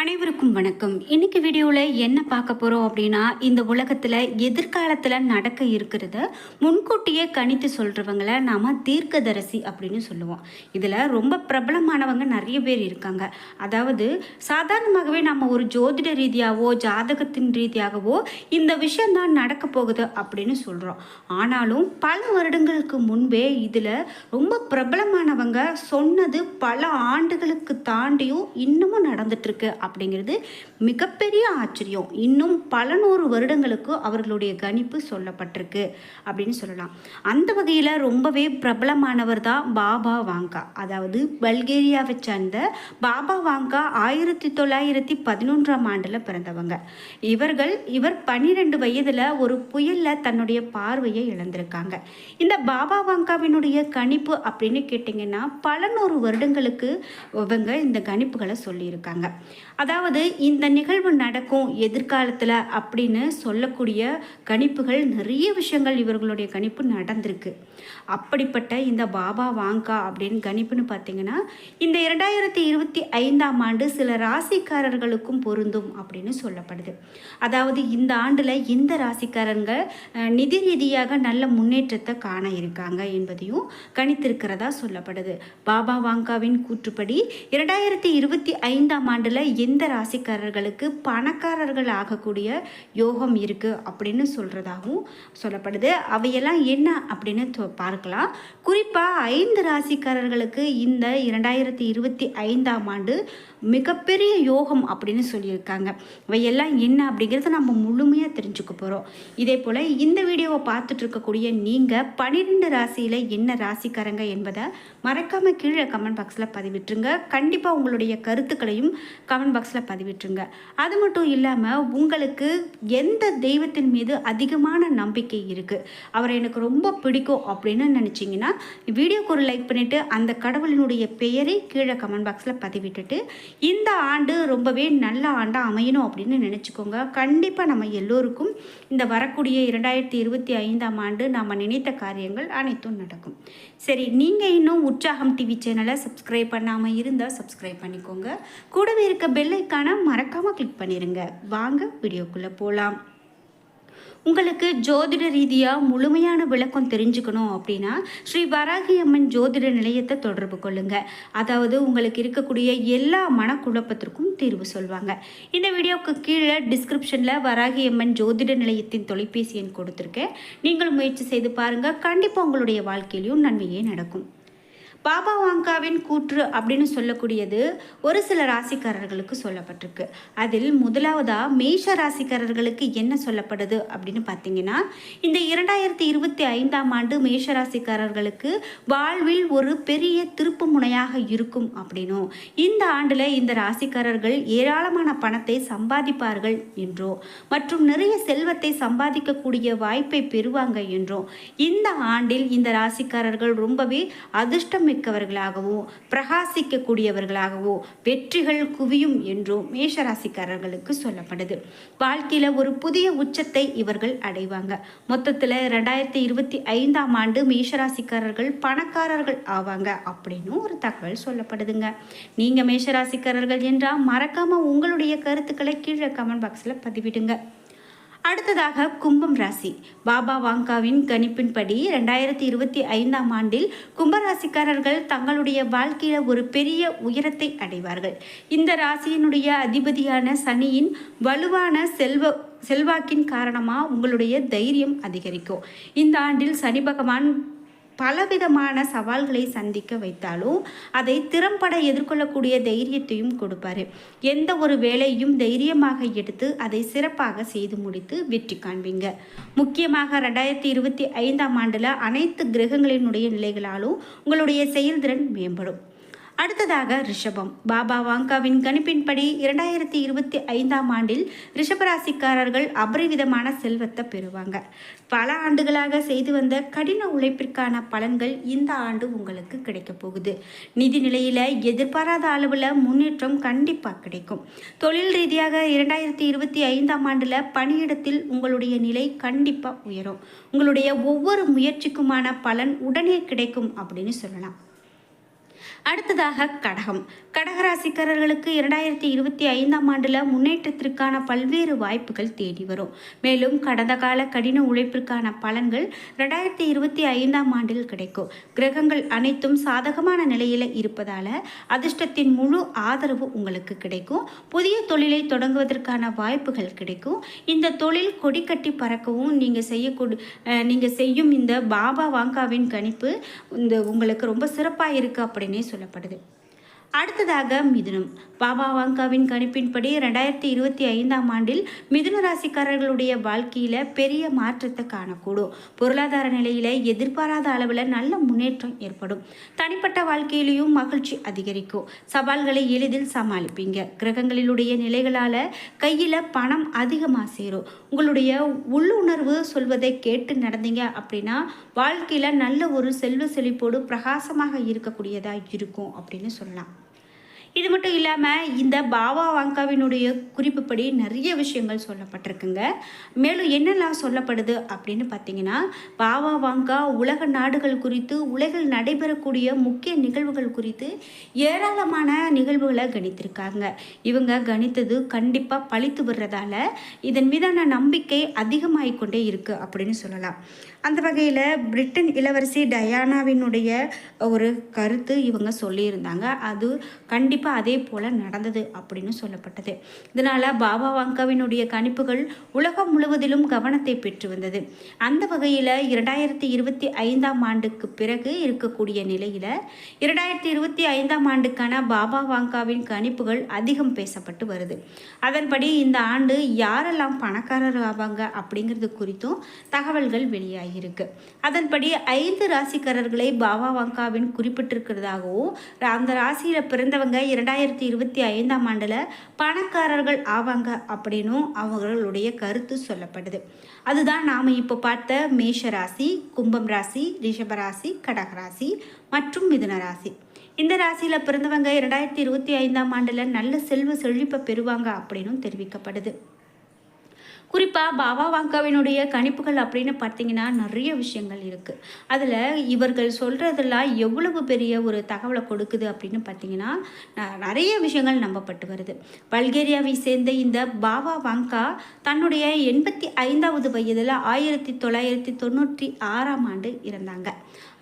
அனைவருக்கும் வணக்கம். இன்னைக்கு வீடியோவில் என்ன பார்க்க போகிறோம் அப்படின்னா இந்த உலகத்தில் எதிர்காலத்தில் நடக்க இருக்கிறத முன்கூட்டியே கணித்து சொல்கிறவங்கள நாம் தீர்க்கதரிசி அப்படின்னு சொல்லுவோம். இதில் ரொம்ப பிரபலமானவங்க நிறைய பேர் இருக்காங்க. அதாவது சாதாரணமாகவே நம்ம ஒரு ஜோதிட ரீதியாகவோ ஜாதகத்தின் ரீதியாகவோ இந்த விஷயந்தான் நடக்க போகுது அப்படின்னு சொல்கிறோம் ஆனாலும் பல வருடங்களுக்கு முன்பே இதில் ரொம்ப பிரபலமானவங்க சொன்னது பல ஆண்டுகளுக்கு தாண்டியும் இன்னமும் நடந்துட்டுருக்கு அப்படிங்கிறது மிகப்பெரிய ஆச்சரியம். இன்னும் பல நூறு வருடங்களுக்கு அவர்களுடைய கணிப்பு சொல்லப்பட்டிருக்கு அப்படின்னு சொல்லலாம். அந்த வகையில் ரொம்பவே பிரபலமானவர் தான் பாபா வாங்கா. அதாவது பல்கேரியாவை சேர்ந்த பாபா வாங்கா ஆயிரத்தி தொள்ளாயிரத்தி பதினொன்றாம் ஆண்டில் பிறந்தவங்க. இவர்கள் இவர் பன்னிரெண்டு வயதில் ஒரு புயலில் தன்னுடைய பார்வையை இழந்திருக்காங்க. இந்த பாபா வாங்காவினுடைய கணிப்பு அப்படின்னு கேட்டிங்கன்னா பல நூறு வருடங்களுக்கு இவங்க இந்த கணிப்புகளை சொல்லியிருக்காங்க. அதாவது இந்த நிகழ்வு நடக்கும் எதிர்காலத்தில் அப்படின்னு சொல்லக்கூடிய கணிப்புகள் நிறைய விஷயங்கள் இவர்களுடைய கணிப்பு நடந்திருக்கு. அப்படிப்பட்ட இந்த பாபா வாங்கா அப்படின்னு கணிப்புன்னு பார்த்தீங்கன்னா இந்த இரண்டாயிரத்தி இருபத்தி ஐந்தாம் ஆண்டு சில ராசிக்காரர்களுக்கும் பொருந்தும் அப்படின்னு சொல்லப்படுது. அதாவது இந்த ஆண்டில் இந்த ராசிக்காரங்க நிதி ரீதியாக நல்ல முன்னேற்றத்தை காண இருக்காங்க என்பதையும் கணித்திருக்கிறதா சொல்லப்படுது. பாபா வாங்காவின் கூற்றுப்படி இரண்டாயிரத்தி இருபத்தி ஐந்தாம் ஆண்டில் எந்த ராசிக்காரர்களுக்கு பணக்காரர்கள் ஆகக்கூடிய யோகம் இருக்குது அப்படின்னு சொல்கிறதாகவும் சொல்லப்படுது. அவையெல்லாம் என்ன அப்படின்னு பார்க்கலாம். குறிப்பாக ஐந்து ராசிக்காரர்களுக்கு இந்த இரண்டாயிரத்தி இருபத்தி ஐந்தாம் ஆண்டு மிகப்பெரிய யோகம் அப்படின்னு சொல்லியிருக்காங்க. இவையெல்லாம் என்ன அப்படிங்கிறத நம்ம முழுமையாக தெரிஞ்சுக்க போகிறோம் இதே போல் இந்த வீடியோவை பார்த்துட்டு இருக்கக்கூடிய நீங்கள் பன்னிரெண்டு ராசியில் என்ன ராசிக்காரங்க என்பதை மறக்காமல் கீழே கமெண்ட் பாக்ஸில் பதிவிட்டுருங்க. கண்டிப்பாக உங்களுடைய கருத்துக்களையும் கமெண்ட் பாக்ஸில் பதிவிட்டுருங்க. அது மட்டும் இல்லாமல் உங்களுக்கு எந்த தெய்வத்தின் மீது அதிகமான நம்பிக்கை இருக்குது அவரை எனக்கு ரொம்ப பிடிக்கும் அப்படின்னு நினச்சிங்கன்னா வீடியோக்கு ஒரு லைக் பண்ணிவிட்டு அந்த கடவுளினுடைய பெயரை கீழே கமெண்ட் பாக்ஸில் பதிவிட்டுட்டு இந்த ஆண்டு ரொம்பவே நல்ல ஆண்டாக அமையணும் அப்படின்னு நினச்சிக்கோங்க. கண்டிப்பாக நம்ம எல்லோருக்கும் இந்த வரக்கூடிய இரண்டாயிரத்தி இருபத்தி ஐந்தாம் ஆண்டு நாம் நினைத்த காரியங்கள் அனைத்தும் நடக்கும். சரி நீங்கள் இன்னும் உற்சாகம் டிவி சேனலை சப்ஸ்கிரைப் பண்ணாமல் இருந்தால் சப்ஸ்கிரைப் பண்ணிக்கோங்க. கூடவே இருக்க பெல்லைக்கான மறக்காமல் கிளிக் பண்ணிடுங்க வாங்க வீடியோக்குள்ளே போகலாம் உங்களுக்கு ஜோதிட ரீதியாக முழுமையான விளக்கம் தெரிஞ்சுக்கணும் அப்படின்னா ஸ்ரீ வராகி அம்மன் ஜோதிட நிலையத்தை தொடர்பு கொள்ளுங்க. அதாவது உங்களுக்கு இருக்கக்கூடிய எல்லா மனக்குழப்பத்திற்கும் தீர்வு சொல்வாங்க. இந்த வீடியோவுக்கு கீழே டிஸ்கிரிப்ஷனில் வராகி அம்மன் ஜோதிட நிலையத்தின் தொலைபேசி எண் கொடுத்துருக்கேன். நீங்கள் முயற்சி செய்து பாருங்கள் கண்டிப்பாக உங்களுடைய வாழ்க்கையிலையும் நன்மையே நடக்கும். பாபா வாங்காவின் கூற்று அப்படின்னு சொல்லக்கூடியது ஒரு சில ராசிக்காரர்களுக்கு சொல்லப்பட்டிருக்கு. அதில் முதலாவதாக மேஷ ராசிக்காரர்களுக்கு என்ன சொல்லப்படுது அப்படின்னு பார்த்தீங்கன்னா இந்த இரண்டாயிரத்தி இருபத்தி ஐந்தாம் ஆண்டு மேஷ ராசிக்காரர்களுக்கு வாழ்வில் ஒரு பெரிய திருப்பு முனையாக இருக்கும் அப்படின்னும். இந்த ஆண்டில் இந்த ராசிக்காரர்கள் ஏராளமான பணத்தை சம்பாதிப்பார்கள் என்றோ மற்றும் நிறைய செல்வத்தை சம்பாதிக்கக்கூடிய வாய்ப்பை பெறுவாங்க என்றும். இந்த ஆண்டில் இந்த ராசிக்காரர்கள் ரொம்பவே அதிர்ஷ்டம் மிக்கவர்களாகவோ பிரகாசிக்கக்கூடியவர்களாகவோ வெற்றிகள் குவியும் என்றும் மேஷராசிக்காரர்களுக்கு சொல்லப்படுது. வாழ்க்கையில் ஒரு புதிய உச்சத்தை இவர்கள் அடைவாங்க. மொத்தத்தில் ரெண்டாயிரத்தி இருபத்தி ஐந்தாம் ஆண்டு மேஷராசிக்காரர்கள் பணக்காரர்கள் ஆவாங்க அப்படின்னு ஒரு தகவல் சொல்லப்படுதுங்க. நீங்கள் மேஷராசிக்காரர்கள் என்றால் மறக்காமல் உங்களுடைய கருத்துக்களை கீழே கமெண்ட் பாக்ஸில் பதிவிடுங்க. அடுத்ததாக கும்பம் ராசி. பாபா வாங்காவின் கணிப்பின்படி ரெண்டாயிரத்தி இருபத்தி ஐந்தாம் ஆண்டில் கும்பராசிக்காரர்கள் தங்களுடைய வாழ்க்கையில் ஒரு பெரிய உயரத்தை அடைவார்கள். இந்த ராசியினுடைய அதிபதியான சனியின் வலுவான செல்வ செல்வாக்கின் காரணமாக உங்களுடைய தைரியம் அதிகரிக்கும். இந்த ஆண்டில் சனி பகவான் பலவிதமான சவால்களை சந்திக்க வைத்தாலும் அதை திறம்பட எதிர்கொள்ளக்கூடிய தைரியத்தையும் கொடுப்பாரு. எந்த ஒரு வேலையும் தைரியமாக எடுத்து அதை சிறப்பாக செய்து முடித்து வெற்றி காண்பீங்க. முக்கியமாக ரெண்டாயிரத்தி இருபத்தி ஐந்தாம் ஆண்டில் அனைத்து கிரகங்களினுடைய நிலைகளாலும் உங்களுடைய செயல்திறன் மேம்படும். அடுத்ததாக ரிஷபம். பாபா வாங்காவின் கணிப்பின்படி இரண்டாயிரத்தி இருபத்தி ஐந்தாம் ஆண்டில் ரிஷபராசிக்காரர்கள் அபரிவிதமான செல்வத்தை பெறுவாங்க. பல ஆண்டுகளாக செய்து வந்த கடின உழைப்பிற்கான பலன்கள் இந்த ஆண்டு உங்களுக்கு கிடைக்கப் போகுது. நிதி நிலையில் எதிர்பாராத அளவில் முன்னேற்றம் கண்டிப்பாக கிடைக்கும். தொழில் ரீதியாக இரண்டாயிரத்தி இருபத்தி ஐந்தாம் ஆண்டில் பணியிடத்தில் உங்களுடைய நிலை கண்டிப்பாக உயரும். உங்களுடைய ஒவ்வொரு முயற்சிக்குமான பலன் உடனே கிடைக்கும் அப்படின்னு சொல்லலாம். அடுத்ததாக கடகம். கடகராசிக்காரர்களுக்கு இரண்டாயிரத்தி இருபத்தி ஐந்தாம் ஆண்டில் முன்னேற்றத்திற்கான பல்வேறு வாய்ப்புகள் தேடி வரும். மேலும் கடந்த கால கடின உழைப்பிற்கான பலன்கள் ரெண்டாயிரத்தி இருபத்தி ஐந்தாம் ஆண்டில் கிடைக்கும். கிரகங்கள் அனைத்தும் சாதகமான நிலையில் இருப்பதால் அதிர்ஷ்டத்தின் முழு ஆதரவு உங்களுக்கு கிடைக்கும். புதிய தொழிலை தொடங்குவதற்கான வாய்ப்புகள் கிடைக்கும். இந்த தொழில் கொடிக்கட்டி பறக்கவும் நீங்கள் செய்யக்கூடிய நீங்கள் செய்யும் இந்த பாபா வாங்காவின் கணிப்பு இந்த உங்களுக்கு ரொம்ப சிறப்பாக இருக்குது அப்படின்னே சொல்லப்படுது அடுத்ததாக மிதுனம். பாபா வாங்காவின் கணிப்பின்படி ரெண்டாயிரத்தி இருபத்தி ஐந்தாம் ஆண்டில் மிதுன ராசிக்காரர்களுடைய வாழ்க்கையில் பெரிய மாற்றத்தை காணக்கூடும். பொருளாதார நிலையில் எதிர்பாராத அளவில் நல்ல முன்னேற்றம் ஏற்படும். தனிப்பட்ட வாழ்க்கையிலையும் மகிழ்ச்சி அதிகரிக்கும். சவால்களை எளிதில் சமாளிப்பீங்க. கிரகங்களிலுடைய நிலைகளால் கையில் பணம் அதிகமாக சேரும். உங்களுடைய உள்ளுணர்வு சொல்வதை கேட்டு நடந்தீங்க அப்படின்னா வாழ்க்கையில் நல்ல ஒரு செல்வ செழிப்போடு பிரகாசமாக இருக்கக்கூடியதாக இருக்கும் அப்படின்னு சொல்லலாம். இது மட்டும் இல்லாமல் இந்த பாபா வாங்காவினுடைய குறிப்புப்படி நிறைய விஷயங்கள் சொல்லப்பட்டிருக்குங்க. மேலும் என்னெல்லாம் சொல்லப்படுது அப்படின்னு பார்த்தீங்கன்னா பாபா வாங்கா உலக நாடுகள் குறித்து உலகில் நடைபெறக்கூடிய முக்கிய நிகழ்வுகள் குறித்து ஏராளமான நிகழ்வுகளை கணித்திருக்காங்க. இவங்க கணித்தது கண்டிப்பாக பழித்து வர்றதால இதன் மீதான நம்பிக்கை அதிகமாகிக்கொண்டே இருக்குது அப்படின்னு சொல்லலாம். அந்த வகையில் பிரிட்டன் இளவரசி டயானாவினுடைய ஒரு கருத்து இவங்க சொல்லியிருந்தாங்க. அது கண்டிப்பாக அதே போல் நடந்தது அப்படின்னு சொல்லப்பட்டது. இதனால் பாபா வாங்காவினுடைய கணிப்புகள் உலகம் முழுவதிலும் கவனத்தை பெற்று வந்தது. அந்த வகையில் இரண்டாயிரத்தி இருபத்தி ஐந்தாம் ஆண்டுக்கு பிறகு இருக்கக்கூடிய நிலையில் இரண்டாயிரத்தி இருபத்தி ஐந்தாம் ஆண்டுக்கான பாபா வாங்காவின் கணிப்புகள் அதிகம் பேசப்பட்டு வருது. அதன்படி இந்த ஆண்டு யாரெல்லாம் பணக்காரர் ஆவாங்க அப்படிங்கிறது குறித்தும் தகவல்கள் வெளியாகியிருக்கு. அதன்படி ஐந்து ராசிக்காரர்களை பாபா வாங்காவின் குறிப்பிட்டிருக்கிறதாகவும் அந்த ராசியில் பிறந்தவங்க இரண்டாயிரத்தி இருபத்தி ஐந்தாம் ஆண்டில் பணக்காரர்கள் ஆவாங்க அப்படின்னும் அவர்களுடைய கருத்து சொல்லப்படுது. அதுதான் நாம் இப்போ பார்த்த மேஷ ராசி கும்பம் ராசி ரிஷபராசி கடகராசி மற்றும் மிதுன ராசி. இந்த ராசியில் பிறந்தவங்க இரண்டாயிரத்தி இருபத்தி ஐந்தாம் ஆண்டில் நல்ல செல்வ செழிப்பை பெறுவாங்க அப்படின்னும் தெரிவிக்கப்படுது. குறிப்பாக பாபா வாங்காவினுடைய கணிப்புகள் அப்படின்னு பார்த்தீங்கன்னா நிறைய விஷயங்கள் இருக்குது அதில் இவர்கள் சொல்கிறதெல்லாம் எவ்வளவு பெரிய ஒரு தகவலை கொடுக்குது அப்படின்னு பார்த்தீங்கன்னா நிறைய விஷயங்கள் நம்பப்பட்டு வருது. பல்கேரியாவை சேர்ந்த இந்த பாபா வாங்கா தன்னுடைய எண்பத்தி ஐந்தாவது வயதில் ஆயிரத்தி தொள்ளாயிரத்தி தொண்ணூற்றி ஆறாம் ஆண்டு இறந்தாங்க.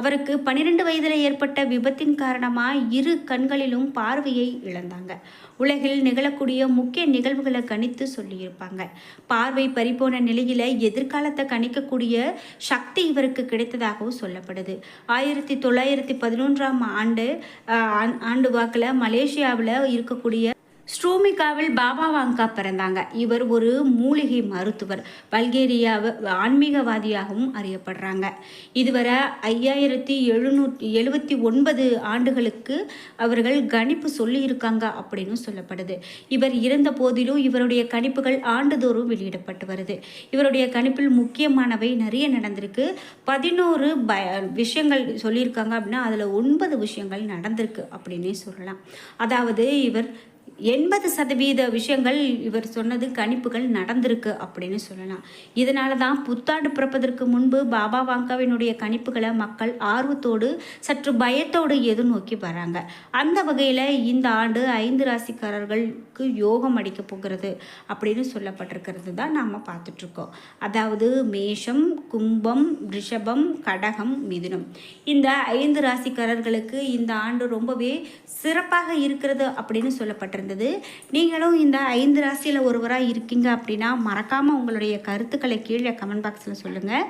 அவருக்கு பன்னிரெண்டு வயதில் ஏற்பட்ட விபத்தின் காரணமாக இரு கண்களிலும் பார்வையை இழந்தாங்க. உலகில் நிகழக்கூடிய முக்கிய நிகழ்வுகளை கணித்து சொல்லியிருப்பாங்க. பார்வை பறிப்போன நிலையில் எதிர்காலத்தை கணிக்கக்கூடிய சக்தி இவருக்கு கிடைத்ததாகவும் சொல்லப்படுது. ஆயிரத்தி தொள்ளாயிரத்தி பதினொன்றாம் ஆண்டு ஆண்டு வாக்கில் மலேசியாவில் இருக்கக்கூடிய ஸ்ட்ரோமிகாவில் பாபா வாங்கா பிறந்தாங்க. இவர் ஒரு மூலிகை மருத்துவர். பல்கேரியாவை ஆன்மீகவாதியாகவும் அறியப்படுறாங்க. இதுவரை ஐயாயிரத்தி எழுநூற்றி எழுபத்தி ஒன்பது ஆண்டுகளுக்கு அவர்கள் கணிப்பு சொல்லியிருக்காங்க அப்படின்னு சொல்லப்படுது. இவர் இறந்த போதிலும் இவருடைய கணிப்புகள் ஆண்டுதோறும் வெளியிடப்பட்டு வருது. இவருடைய கணிப்பில் முக்கியமானவை நிறைய நடந்திருக்கு. பதினோரு ப விஷயங்கள் சொல்லியிருக்காங்க அப்படின்னா அதில் ஒன்பது விஷயங்கள் நடந்திருக்கு அப்படின்னே சொல்லலாம். அதாவது இவர் எண்பது சதவீத விஷயங்கள் இவர் சொன்னது கணிப்புகள் நடந்திருக்கு அப்படின்னு சொல்லலாம். இதனால தான் புத்தாண்டு பிறப்பதற்கு முன்பு பாபா வாங்காவினுடைய கணிப்புகளை மக்கள் ஆர்வத்தோடு சற்று பயத்தோடு எதிர்நோக்கி வராங்க. அந்த வகையில் இந்த ஆண்டு ஐந்து ராசிக்காரர்களுக்கு யோகம் அடிக்க போகிறது அப்படின்னு சொல்லப்பட்டிருக்கிறது தான் நாம் பார்த்துட்ருக்கோம். அதாவது மேஷம் கும்பம் ரிஷபம் கடகம் மிதுனம். இந்த ஐந்து ராசிக்காரர்களுக்கு இந்த ஆண்டு ரொம்பவே சிறப்பாக இருக்கிறது அப்படின்னு சொல்லப்பட்டிருந்தது. நடந்தது. நீங்களும் இந்த ஐந்து ராசியில் ஒருவராக இருக்கீங்க அப்படின்னா மறக்காமல் உங்களுடைய கருத்துக்களை கீழே கமெண்ட் பாக்ஸில் சொல்லுங்கள்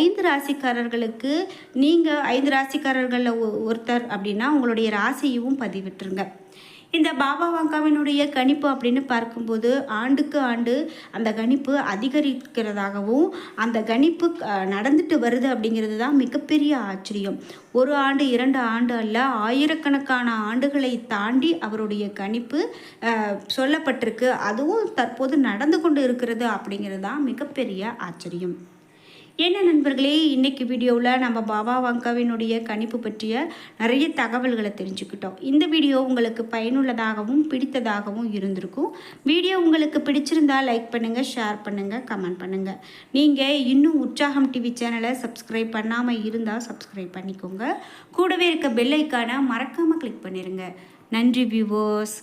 ஐந்து ராசிக்காரர்களுக்கு நீங்கள் ஐந்து ராசிக்காரர்களில் ஒருத்தர் அப்படின்னா உங்களுடைய ராசியும் பதிவிட்டுருங்க. இந்த பாபா வாங்காவினுடைய கணிப்பு அப்படின்னு பார்க்கும்போது ஆண்டுக்கு ஆண்டு அந்த கணிப்பு அதிகரிக்கிறதாகவும் அந்த கணிப்பு நடந்துட்டு வருது அப்படிங்கிறது தான் மிகப்பெரிய ஆச்சரியம். ஒரு ஆண்டு இரண்டு ஆண்டு அல்ல ஆயிரக்கணக்கான ஆண்டுகளை தாண்டி அவருடைய கணிப்பு சொல்லப்பட்டிருக்கு. அதுவும் தற்போது நடந்து கொண்டு இருக்கிறது அப்படிங்கிறது தான் மிகப்பெரிய ஆச்சரியம். என்ன நண்பர்களே இன்றைக்கி வீடியோவில் நம்ம பாபா வங்காவினுடைய கணிப்பு பற்றிய நிறைய தகவல்களை தெரிஞ்சுக்கிட்டோம். இந்த வீடியோ உங்களுக்கு பயனுள்ளதாகவும் பிடித்ததாகவும் இருந்திருக்கும். வீடியோ உங்களுக்கு பிடிச்சிருந்தா லைக் பண்ணுங்கள் ஷேர் பண்ணுங்கள் கமெண்ட் பண்ணுங்கள் நீங்கள் இன்னும் உற்சாகம் டிவி சேனலை சப்ஸ்கிரைப் பண்ணாமல் இருந்தால் சப்ஸ்கிரைப் பண்ணிக்கோங்க. கூடவே இருக்க பெல்லைக்கான மறக்காமல் கிளிக் பண்ணிடுங்க நன்றி வியூவர்ஸ்